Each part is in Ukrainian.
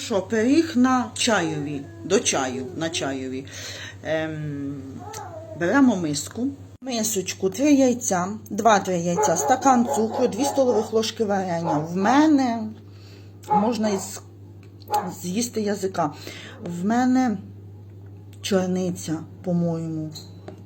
Що, пиріг на чайові, до чаю на чайові. Ем, беремо миску. Мисочку, 3 яйця, 2-3 яйця, стакан цукру, 2 столових ложки варення. В мене можна із, з'їсти язика. В мене чорниця, по-моєму,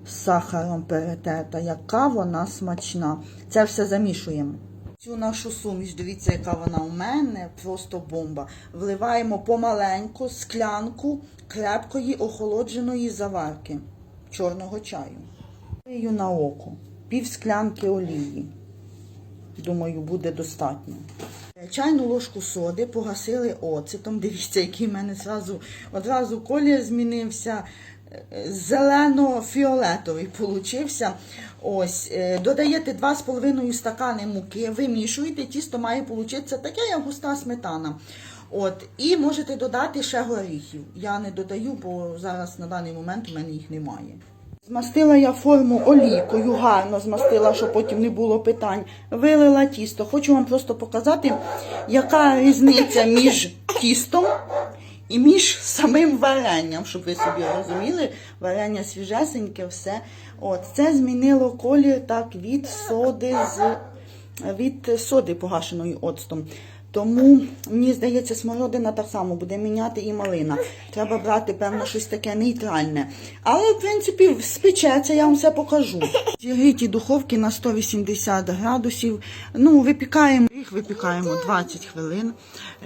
з сахаром перетерта. Яка вона смачна. Це все замішуємо. Цю нашу суміш, дивіться, яка вона у мене, просто бомба. Вливаємо помаленьку склянку крепкої охолодженої заварки чорного чаю. Лию на око, пів склянки олії. Думаю, буде достатньо. Чайну ложку соди погасили оцетом. Дивіться, який в мене зразу, одразу колір змінився. Зелено-фіолетовий получився. Ось, е, додаєте 2,5 стакани муки, вимішуєте, тісто має получитися таке, як густа сметана. От, і можете додати ще горіхів. Я не додаю, бо зараз на даний момент у мене їх немає. Змастила я форму олійкою, гарно змастила, щоб потім не було питань. Вилила тісто. Хочу вам просто показати, яка різниця між тістом і між самим варенням, щоб ви собі розуміли. Варення свіжесеньке, все. От, це змінило колір так від соди з від соди погашеної оцтом. Тому мені здається, смородина так само буде міняти і малина. Треба брати, певно, щось таке нейтральне. Але, в принципі, спечеться, я вам все покажу. Зігріті духовки на 180 градусів. Ну, випікаємо їх, випікаємо 20 хвилин.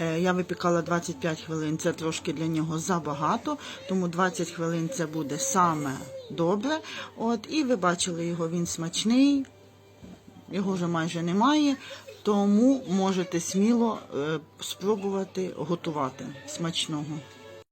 Е, Я випікала 25 хвилин, це трошки для нього забагато, тому 20 хвилин це буде саме добре. От, і ви бачили його, він смачний. Його вже майже немає, тому можете сміло е, спробувати готувати смачного.